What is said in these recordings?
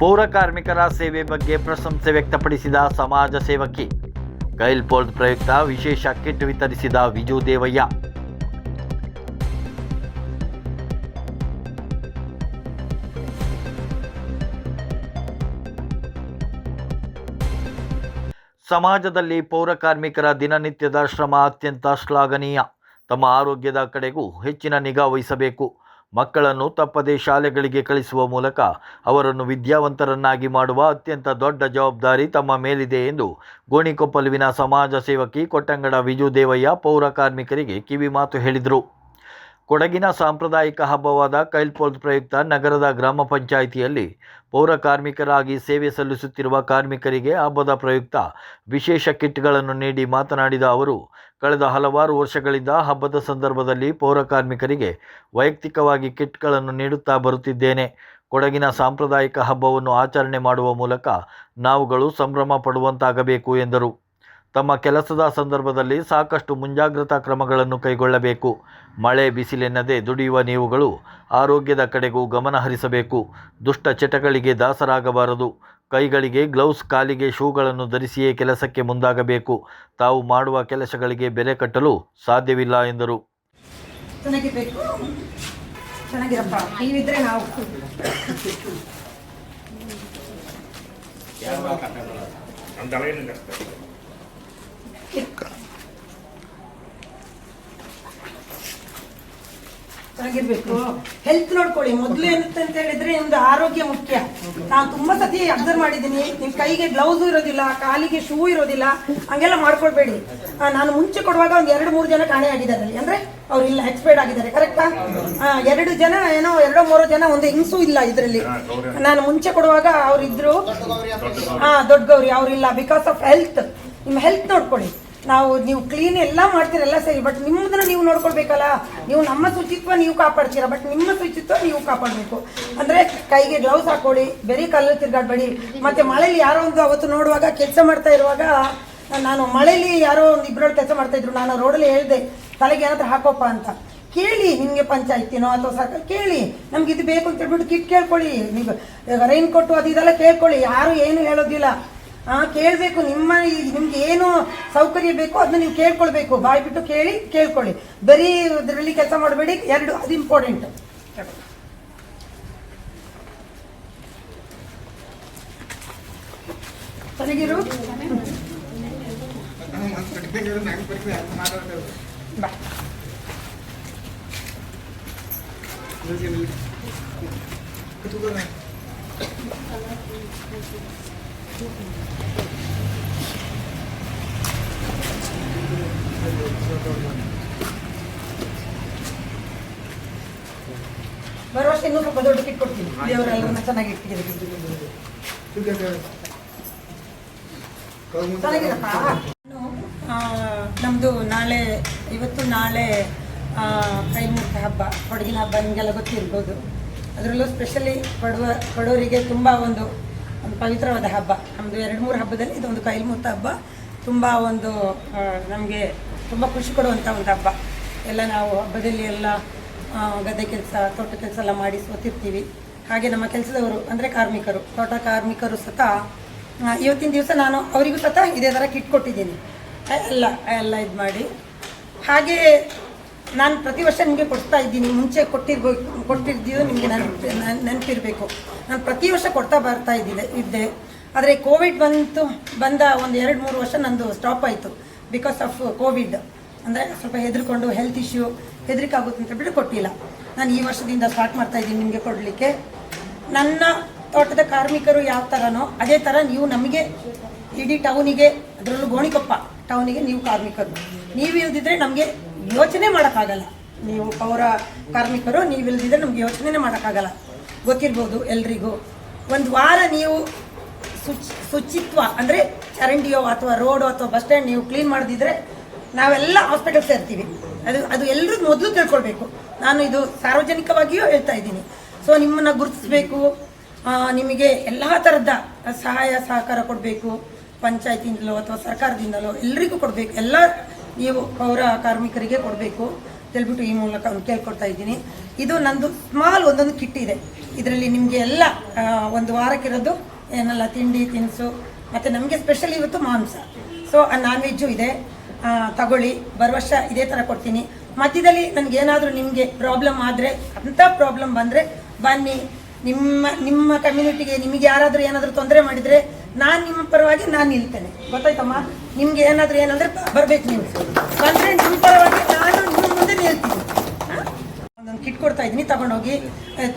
ಪೌರ ಕಾರ್ಮಿಕರ ಸೇವೆ ಬಗ್ಗೆ ಪ್ರಶಂಸೆ ವ್ಯಕ್ತಪಡಿಸಿದ ಸಮಾಜ ಸೇವಕಿ. ಕೈಲ್ ಪೋಲ್ಡ್ ಪ್ರಯುಕ್ತ ವಿಶೇಷ ಕಿಟ್ ವಿತರಿಸಿದ ವಿಜು ದೇವಯ್ಯ. ಸಮಾಜದಲ್ಲಿ ಪೌರ ಕಾರ್ಮಿಕರ ದಿನನಿತ್ಯದ ಶ್ರಮ ಅತ್ಯಂತ ಶ್ಲಾಘನೀಯ. ತಮ್ಮ ಆರೋಗ್ಯದ ಕಡೆಗೂ ಹೆಚ್ಚಿನ ನಿಗಾ ವಹಿಸಬೇಕು. ಮಕ್ಕಳನ್ನು ತಪ್ಪದೇ ಶಾಲೆಗಳಿಗೆ ಕಳಿಸುವ ಮೂಲಕ ಅವರನ್ನು ವಿದ್ಯಾವಂತರನ್ನಾಗಿ ಮಾಡುವ ಅತ್ಯಂತ ದೊಡ್ಡ ಜವಾಬ್ದಾರಿ ತಮ್ಮ ಮೇಲಿದೆ ಎಂದು ಗೋಣಿಕೊಪ್ಪಲುವಿನ ಸಮಾಜ ಸೇವಕಿ ಕೊಟ್ಟಂಗಡ ವಿಜುದೇವಯ್ಯ ಪೌರ ಕಾರ್ಮಿಕರಿಗೆ ಕಿವಿಮಾತು ಹೇಳಿದರು. ಕೊಡಗಿನ ಸಾಂಪ್ರದಾಯಿಕ ಹಬ್ಬವಾದ ಕೈಲ್ಪೋಲ್ ಪ್ರಯುಕ್ತ ನಗರದ ಗ್ರಾಮ ಪಂಚಾಯಿತಿಯಲ್ಲಿ ಪೌರ ಕಾರ್ಮಿಕರಾಗಿ ಸೇವೆ ಸಲ್ಲಿಸುತ್ತಿರುವ ಕಾರ್ಮಿಕರಿಗೆ ಹಬ್ಬದ ಪ್ರಯುಕ್ತ ವಿಶೇಷ ಕಿಟ್ಗಳನ್ನು ನೀಡಿ ಮಾತನಾಡಿದ ಅವರು ಕಳೆದ ಹಲವಾರು ವರ್ಷಗಳಿಂದ ಹಬ್ಬದ ಸಂದರ್ಭದಲ್ಲಿ ಪೌರ ಕಾರ್ಮಿಕರಿಗೆ ವೈಯಕ್ತಿಕವಾಗಿ ಕಿಟ್ಗಳನ್ನು ನೀಡುತ್ತಾ ಬರುತ್ತಿದ್ದೇನೆ. ಕೊಡಗಿನ ಸಾಂಪ್ರದಾಯಿಕ ಹಬ್ಬವನ್ನು ಆಚರಣೆ ಮಾಡುವ ಮೂಲಕ ನಾವುಗಳು ಸಂಭ್ರಮ ಪಡುವಂತಾಗಬೇಕು ಎಂದರು. ತಮ್ಮ ಕೆಲಸದ ಸಂದರ್ಭದಲ್ಲಿ ಸಾಕಷ್ಟು ಮುಂಜಾಗ್ರತಾ ಕ್ರಮಗಳನ್ನು ಕೈಗೊಳ್ಳಬೇಕು. ಮಳೆ ಬಿಸಿಲೆನ್ನದೆ ದುಡಿಯುವ ನೀವುಗಳು ಆರೋಗ್ಯದ ಕಡೆಗೂ ಗಮನ ಹರಿಸಬೇಕು. ದುಷ್ಟ ಚಟಗಳಿಗೆ ದಾಸರಾಗಬಾರದು. ಕೈಗಳಿಗೆ ಗ್ಲೌಸ್ ಕಾಲಿಗೆ ಶೂಗಳನ್ನು ಧರಿಸಿಯೇ ಕೆಲಸಕ್ಕೆ ಮುಂದಾಗಬೇಕು. ತಾವು ಮಾಡುವ ಕೆಲಸಗಳಿಗೆ ಬೆಲೆ ಕಟ್ಟಲು ಸಾಧ್ಯವಿಲ್ಲ ಎಂದರು. ಚೆನ್ನಾಗಿರ್ಬೇಕು ಹೆಲ್ತ್ ನೋಡ್ಕೊಳ್ಳಿ. ಮೊದಲು ಏನಂತ ಅಂತ ಹೇಳಿದ್ರೆ ನಿಮ್ದು ಆರೋಗ್ಯ ಮುಖ್ಯ. ನಾನು ತುಂಬಾ ಸತಿ ಅಬ್ಸರ್ವ್ ಮಾಡಿದ್ದೀನಿ. ನಿಮ್ ಕೈಗೆ ಗ್ಲೌಸ್ ಇರೋದಿಲ್ಲ, ಕಾಲಿಗೆ ಶೂ ಇರೋದಿಲ್ಲ, ಹಂಗೆಲ್ಲ ಮಾಡ್ಕೊಳ್ಬೇಡಿ. ನಾನು ಮುಂಚೆ ಕೊಡುವಾಗ ಒಂದ್ ಎರಡು, ಮೂರು ಜನ ಕಾಣೆ ಆಗಿದ್ದಾರೆ. ಅಂದ್ರೆ ಅವ್ರು ಇಲ್ಲ ಎಕ್ಸ್ಪೈರ್ಡ್ ಆಗಿದ್ದಾರೆ ಕರೆಕ್ಟಾ ಎರಡು ಜನ ಏನೋ, ಎರಡೋ, ಮೂರೋ ಜನ ಒಂದು ಹಿಂಸು ಇಲ್ಲ ಇದರಲ್ಲಿ. ನಾನು ಮುಂಚೆ ಕೊಡುವಾಗ ಅವ್ರಿದ್ರು ಹಾ ದೊಡ್ಡ ಗೌರಿ ಅವ್ರಿಲ್ಲ ಬಿಕಾಸ್ ಆಫ್ ಹೆಲ್ತ್ ನಿಮ್ಮ ಹೆಲ್ತ್ ನೋಡ್ಕೊಳ್ಳಿ. ನಾವು ನೀವು ಕ್ಲೀನ್ ಎಲ್ಲ ಮಾಡ್ತೀರಲ್ಲ ಸರಿ ಬಟ್ ನಿಮ್ಮದನ್ನ ನೀವು ನೋಡ್ಕೊಳ್ಬೇಕಲ್ಲ. ನೀವು ನಮ್ಮ ಶುಚಿತ್ವ ನೀವು ಕಾಪಾಡ್ತೀರ ಬಟ್ ನಿಮ್ಮ ಶುಚಿತ್ವ ನೀವು ಕಾಪಾಡಬೇಕು. ಅಂದ್ರೆ ಕೈಗೆ ಗ್ಲೌಸ್ ಹಾಕೊಳ್ಳಿ ಬೆರಿ ಕಲ್ಲು ತಿರ್ಗಾಡ್ಬೇಡಿ. ಮತ್ತೆ ಮಳೆಯಲ್ಲಿ ಯಾರೋ ಒಂದು ಅವತ್ತು ನೋಡುವಾಗ ಕೆಲಸ ಮಾಡ್ತಾ ಇರುವಾಗ, ನಾನು ಮಳೆಯಲ್ಲಿ ಯಾರೋ ಒಂದು ಇಬ್ಬರು ಕೆಲಸ ಮಾಡ್ತಾ ಇದ್ರು, ನಾನು ರೋಡಲ್ಲಿ ಹೇಳಿದೆ, ತಲೆಗೆ ಏನಾದ್ರೂ ಹಾಕೋಪ್ಪ ಅಂತ. ಕೇಳಿ ನಿಮಗೆ ಪಂಚಾಯ್ತಿನೋ ಅಥವಾ ಸರ್ಕಾರ ಕೇಳಿ. ನಮ್ಗೆ ಇದು ಬೇಕು ಅಂತ ಹೇಳ್ಬಿಟ್ಟು ಕಿಟ್ ಕೇಳ್ಕೊಳ್ಳಿ. ನೀವು ರೈನ್ ಕೊಟ್ಟು ಅದು ಇದೆಲ್ಲ ಕೇಳ್ಕೊಳ್ಳಿ. ಯಾರು ಏನು ಹೇಳೋದಿಲ್ಲ. ಆ ಕೇಳಬೇಕು. ನಿಮ್ಮ ನಿಮ್ಗೆ ಏನು ಸೌಕರ್ಯ ಬೇಕು ಅದನ್ನ ನೀವು ಕೇಳ್ಕೊಳ್ಬೇಕು. ಬಾಯ್ ಬಿಟ್ಟು ಕೇಳಿ, ಕೇಳ್ಕೊಳ್ಳಿ. ಬರೀ ಇದರಲ್ಲಿ ಕೆಲಸ ಮಾಡಬೇಡಿ. ಎರಡು, ಅದು ಇಂಪಾರ್ಟೆಂಟ್ ಚೆನ್ನಾಗಿರು ಬಾ ಬರೋ ವರ್ಷ ಇನ್ನೂ ಸ್ವಲ್ಪ ದೊಡ್ಡ ಕಿಟ್ ಕೊಡ್ತೀನಿ. ದೇವರೆಲ್ಲರನ್ನ ಚೆನ್ನಾಗಿ ನಮ್ದು ನಾಳೆ ಇವತ್ತು ನಾಳೆ ಆ, ಕೈಮುಖ ಹಬ್ಬ ಕೊಡಗಿನ ಹಬ್ಬ ನಿಮಗೆಲ್ಲ ಗೊತ್ತಿರ್ಬೋದು. ಅದರಲ್ಲೂ ಸ್ಪೆಷಲಿ ಕೊಡುವ ಕೊಡೋರಿಗೆ ತುಂಬ ಒಂದು ಒಂದು ಪವಿತ್ರವಾದ ಹಬ್ಬ. ನಮ್ಮದು ಎರಡು ಮೂರು ಹಬ್ಬದಲ್ಲಿ ಇದೊಂದು ಕೈಮುತ್ತ ಹಬ್ಬ. ತುಂಬ ಒಂದು ನಮಗೆ ತುಂಬ ಖುಷಿ ಕೊಡುವಂಥ ಒಂದು ಹಬ್ಬ. ಎಲ್ಲ ನಾವು ಹಬ್ಬದಲ್ಲಿ ಎಲ್ಲ ಗದ್ದೆ ಕೆಲಸ ತೋಟ ಕೆಲಸ ಎಲ್ಲ ಮಾಡಿ ಸೋತಿರ್ತೀವಿ. ಹಾಗೆ ನಮ್ಮ ಕೆಲಸದವರು, ಅಂದರೆ ಕಾರ್ಮಿಕರು, ತೋಟ ಕಾರ್ಮಿಕರು ಸತ ಇವತ್ತಿನ ದಿವಸ ನಾನು ಅವರಿಗೂ ಸತ ಇದೇ ಥರ ಕಿಟ್ ಕೊಟ್ಟಿದ್ದೀನಿ. ಎಲ್ಲ ಎಲ್ಲ ಇದು ಮಾಡಿ ಹಾಗೆ ನಾನು ಪ್ರತಿ ವರ್ಷ ನಿಮಗೆ ಕೊಡ್ತಾ ಇದ್ದೀನಿ, ಮುಂಚೆ ಕೊಟ್ಟಿರ್ಬೇಕು ಕೊಟ್ಟಿದ್ದೀಯೋ ನಿಮಗೆ ನೆನಪು ನೆನಪಿರಬೇಕು. ನಾನು ಪ್ರತಿ ವರ್ಷ ಕೊಡ್ತಾ ಬರ್ತಾ ಇದ್ದಿದ್ದೆ ಇದ್ದೆ. ಆದರೆ ಕೋವಿಡ್ ಬಂತು, ಬಂದ ಒಂದು ಎರಡು ಮೂರು ವರ್ಷ ನಂದು ಸ್ಟಾಪ್ ಆಯಿತು ಬಿಕಾಸ್ ಆಫ್ ಕೋವಿಡ್. ಅಂದರೆ ಸ್ವಲ್ಪ ಹೆದರ್ಕೊಂಡು ಹೆಲ್ತ್ ಇಶ್ಯೂ ಹೆದರಿಕೆ ಆಗುತ್ತೆ ಅಂತ ಬಿಟ್ಟು ಕೊಟ್ಟಿಲ್ಲ. ನಾನು ಈ ವರ್ಷದಿಂದ ಸ್ಟಾರ್ಟ್ ಮಾಡ್ತಾ ಇದ್ದೀನಿ ನಿಮಗೆ ಕೊಡಲಿಕ್ಕೆ. ನನ್ನ ತೋಟದ ಕಾರ್ಮಿಕರು ಯಾವ ಥರನೋ ಅದೇ ಥರ ನೀವು ನಮಗೆ ಇಡೀ ಟೌನಿಗೆ ಅದರಲ್ಲೂ ಗೋಣಿಕೊಪ್ಪ ಟೌನಿಗೆ ನೀವು ಕಾರ್ಮಿಕರು. ನೀವು ಇಲ್ದಿದ್ರೆ ನಮಗೆ ಯೋಚನೆ ಮಾಡೋಕ್ಕಾಗಲ್ಲ. ನೀವು ಪೌರ ಕಾರ್ಮಿಕರು ನೀವು ಇಲ್ದಿದ್ರೆ ನಮ್ಗೆ ಯೋಚನೆ ಮಾಡೋಕ್ಕಾಗಲ್ಲ. ಗೊತ್ತಿರ್ಬೋದು ಎಲ್ರಿಗೂ. ಒಂದು ವಾರ ನೀವು ಶುಚಿ ಶುಚಿತ್ವ ಅಂದರೆ ಚರಂಡಿಯೋ ಅಥವಾ ರೋಡು ಅಥವಾ ಬಸ್ ಸ್ಟ್ಯಾಂಡ್ ನೀವು ಕ್ಲೀನ್ ಮಾಡದಿದ್ರೆ ನಾವೆಲ್ಲ ಹಾಸ್ಪಿಟಲ್ ಸೇರ್ತೀವಿ. ಅದು ಅದು ಎಲ್ಲರೂ ಮೊದಲು ತಿಳ್ಕೊಳ್ಬೇಕು. ನಾನು ಇದು ಸಾರ್ವಜನಿಕವಾಗಿಯೂ ಹೇಳ್ತಾ ಇದ್ದೀನಿ. ಸೊ ನಿಮ್ಮನ್ನು ಗುರುತಿಸಬೇಕು. ನಿಮಗೆ ಎಲ್ಲ ಥರದ ಸಹಾಯ ಸಹಕಾರ ಕೊಡಬೇಕು. ಪಂಚಾಯತಿಯಿಂದಲೋ ಅಥವಾ ಸರ್ಕಾರದಿಂದಲೋ ಎಲ್ರಿಗೂ ಕೊಡಬೇಕು. ಎಲ್ಲ ನೀವು ಪೌರ ಕಾರ್ಮಿಕರಿಗೆ ಕೊಡಬೇಕು ಹೇಳ್ಬಿಟ್ಟು ಈ ಮೂಲಕ ಕೇಳ್ಕೊಡ್ತಾ ಇದ್ದೀನಿ. ಇದು ನಂದು ಸ್ಮಾಲ್ ಒಂದೊಂದು ಕಿಟ್ ಇದೆ. ಇದರಲ್ಲಿ ನಿಮಗೆ ಎಲ್ಲ ಒಂದು ವಾರಕ್ಕಿರೋದು ಏನೆಲ್ಲ ತಿಂಡಿ, ತಿನಿಸು, ಮತ್ತು ನಮಗೆ ಸ್ಪೆಷಲ್ ಇವತ್ತು ಮಾಂಸ. ಸೊ ನಾನ್ ವೆಜ್ಜು ಇದೆ. ತಗೊಳ್ಳಿ. ವರ್ಷ ಇದೇ ಥರ ಕೊಡ್ತೀನಿ. ಮಧ್ಯದಲ್ಲಿ ನನಗೇನಾದರೂ ನಿಮಗೆ ಪ್ರಾಬ್ಲಮ್ ಆದರೆ ಅಂಥ ಪ್ರಾಬ್ಲಮ್ ಬಂದರೆ ಬನ್ನಿ. ನಿಮ್ಮ ನಿಮ್ಮ ಕಮ್ಯುನಿಟಿಗೆ ನಿಮಗೆ ಯಾರಾದರೂ ಏನಾದರೂ ತೊಂದರೆ ಮಾಡಿದರೆ ನಾನು ನಿಮ್ಮ ಪರವಾಗಿ ನಾನು ನಿಲ್ತೇನೆ. ಗೊತ್ತಾಯ್ತಮ್ಮ? ನಿಮ್ಗೆ ಏನಾದರೂ ಏನಂದ್ರೆ ಬರಬೇಕು ನೀವು. ಬಂದರೆ ನಿಮ್ಮ ಪರವಾಗಿ ನಾನು ನಿಮ್ಮ ಮುಂದೆ ನಿಲ್ತೀನಿ? ಒಂದೊಂದು ಕಿಟ್ ಕೊಡ್ತಾ ಇದ್ದೀನಿ, ತಗೊಂಡೋಗಿ.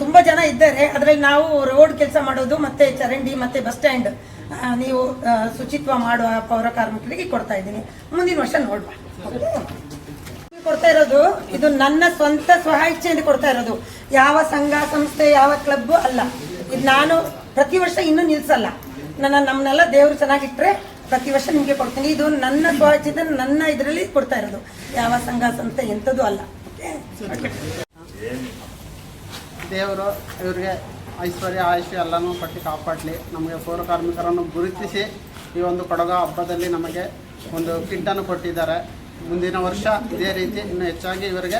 ತುಂಬಾ ಜನ ಇದ್ದಾರೆ. ಅದರಲ್ಲಿ ನಾವು ರೋಡ್ ಕೆಲಸ ಮಾಡೋದು, ಮತ್ತೆ ಚರಂಡಿ, ಮತ್ತೆ ಬಸ್ ಸ್ಟ್ಯಾಂಡ್ ನೀವು ಶುಚಿತ್ವ ಮಾಡುವ ಪೌರ ಕಾರ್ಮಿಕರಿಗೆ ಕೊಡ್ತಾ ಇದ್ದೀನಿ. ಮುಂದಿನ ವರ್ಷ ನೋಡುವ. ಕೊಡ್ತಾ ಇರೋದು, ಇದು ನನ್ನ ಸ್ವಂತ ಸ್ವಹ ಇಚ್ಛೆಯಿಂದ ಕೊಡ್ತಾ ಇರೋದು. ಯಾವ ಸಂಘ, ಸಂಸ್ಥೆ, ಯಾವ ಕ್ಲಬ್ ಅಲ್ಲ. ಇದು ನಾನು ಪ್ರತಿ ವರ್ಷ ಇನ್ನೂ ನಿಲ್ಸಲ್ಲ. ನನ್ನ ನಮ್ಮನ್ನೆಲ್ಲ ದೇವರು ಚೆನ್ನಾಗಿಟ್ರೆ ಪ್ರತಿ ವರ್ಷ ನಿಮಗೆ ಕೊಡ್ತೀನಿ. ಇದು ನನ್ನ ಸ್ವ ಇಚ್ಛೆಯಿಂದ ನನ್ನ ಇದರಲ್ಲಿ ಕೊಡ್ತಾ ಇರೋದು. ಯಾವ ಸಂಘ, ಸಂಸ್ಥೆ ಎಂಥದ್ದು ಅಲ್ಲ. ದೇವರು ಇವರಿಗೆ ಐಶ್ವರ್ಯ, ಆಯುಷ್ಯ ಎಲ್ಲನೂ ಪಟ್ಟಿ ಕಾಪಾಡಲಿ. ನಮಗೆ ಪೌರ ಕಾರ್ಮಿಕರನ್ನು ಗುರುತಿಸಿ ಈ ಒಂದು ಕೊಡಗ ಹಬ್ಬದಲ್ಲಿ ನಮಗೆ ಒಂದು ಕಿಟ್ಟನ್ನು ಕೊಟ್ಟಿದ್ದಾರೆ. ಮುಂದಿನ ವರ್ಷ ಇದೇ ರೀತಿ ಇನ್ನೂ ಹೆಚ್ಚಾಗಿ ಇವರಿಗೆ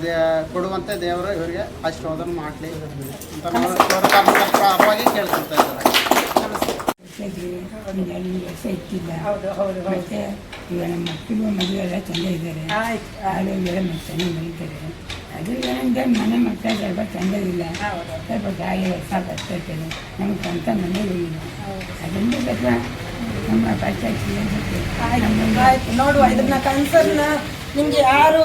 ದೇ ಕೊಡುವಂತೆ ದೇವರು ಇವರಿಗೆ ಆಶೀರ್ವಾದ ಮಾಡಲಿ ಅಂತ ನಾವು ಪರವಾಗಿ ಕೇಳ್ಕೊಳ್ತಾ ಇದ್ದಾರೆ. ಹೌದು ಹೌದು ಮತ್ತೆ ಇವಾಗ ನಮ್ಮ ಮಕ್ಕಳು ಮದುವೆ ಎಲ್ಲ ಚೆಂದ ಇದ್ದಾರೆ. ಎಲ್ಲ ಚೆನ್ನಾಗಿ ಬೆಳೀತಾರೆ ಅದು ಏನಂದ್ರೆ ಮನೆ ಮಕ್ಕಳ ಸ್ವಲ್ಪ ಚೆಂದವಿಲ್ಲ ಹೌದು. ಸ್ವಲ್ಪ ಗಾಳಿ ಹೊಸ ಬರ್ತಾ ಇರ್ತದೆ ನಮಗೆ ಸ್ವಂತ ಮನೆಗಳಿಲ್ಲ ಅದರಿಂದ ಸ್ವಲ್ಪ ನಮ್ಮ ಪಂಚಾಯತ್ ಆಯ್ತು ನೋಡುವ ಇದನ್ನ ಕನ್ಸರ್ನ್ ನಿಮ್ಗೆ ಯಾರು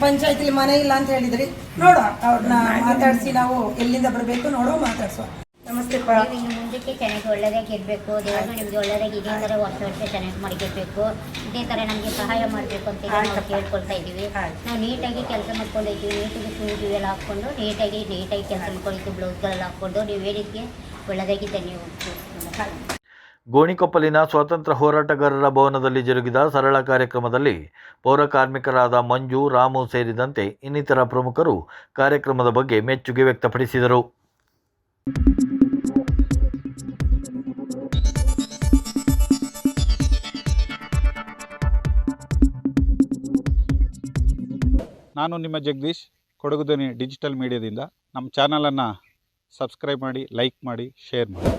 ಪಂಚಾಯತಿಲಿ ಮನೆ ಇಲ್ಲ ಅಂತ ಹೇಳಿದ್ರಿ. ನೋಡುವ ಅವ್ರನ್ನ ಮಾತಾಡಿಸಿ ನಾವು ಎಲ್ಲಿಂದ ಬರಬೇಕು ನೋಡುವ ಮಾತಾಡ್ಸುವ. ನಮಸ್ತೆ ನೀವು ಮುಂದಕ್ಕೆ ಚೆನ್ನಾಗಿ ಒಳ್ಳೆದಾಗಿ ಇರಬೇಕು ದೇವರು ನಿಮಗೆ ಒಳ್ಳೆದಾಗಿ ಇದೇ ಥರ ವರ್ಷ ವರ್ಷ ಚೆನ್ನಾಗಿ ಮಡಗಿರ್ಬೇಕು ಇದೇ ತರ ನಮಗೆ ಸಹಾಯ ಮಾಡಬೇಕು ಅಂತ ಹೇಳಿ ನಾವು ಕೇಳ್ಕೊಳ್ತಾ ಇದ್ದೀವಿ. ನಾವು ನೀಟಾಗಿ ಕೆಲಸ ಮಾಡ್ಕೊಂಡಿದ್ದೀವಿ ನೀಟಾಗಿ ಶೂಸ್ ಇವೆಲ್ಲ ಹಾಕೊಂಡು ನೀಟಾಗಿ ನೀಟಾಗಿ ಕೆಲಸ ಮಾಡ್ಕೊಂಡಿದ್ದು ಬ್ಲೌಸ್ಗಳೆಲ್ಲ ಹಾಕ್ಕೊಂಡು ನೀವು ಹೇಳಿದ್ಗೆ ಒಳ್ಳೆದಾಗಿದೆ ನೀವು ಗೋಣಿಕೊಪ್ಪಲಿನ ಸ್ವಾತಂತ್ರ್ಯ ಹೋರಾಟಗಾರರ ಭವನದಲ್ಲಿ ಜರುಗಿದ ಸರಳ ಕಾರ್ಯಕ್ರಮದಲ್ಲಿ ಪೌರ ಕಾರ್ಮಿಕರಾದ ಮಂಜು, ರಾಮು ಸೇರಿದಂತೆ ಇನ್ನಿತರ ಪ್ರಮುಖರು ಕಾರ್ಯಕ್ರಮದ ಬಗ್ಗೆ ಮೆಚ್ಚುಗೆ ವ್ಯಕ್ತಪಡಿಸಿದರು. ನಾನು ನಿಮ್ಮ ಜಗದೀಶ್ ಕೊಡಗುದನಿ ಡಿಜಿಟಲ್ ಮೀಡಿಯಾದಿಂದ. ನಮ್ಮ ಚಾನಲನ್ನು ಸಬ್ಸ್ಕ್ರೈಬ್ ಮಾಡಿ, ಲೈಕ್ ಮಾಡಿ, ಶೇರ್ ಮಾಡಿ.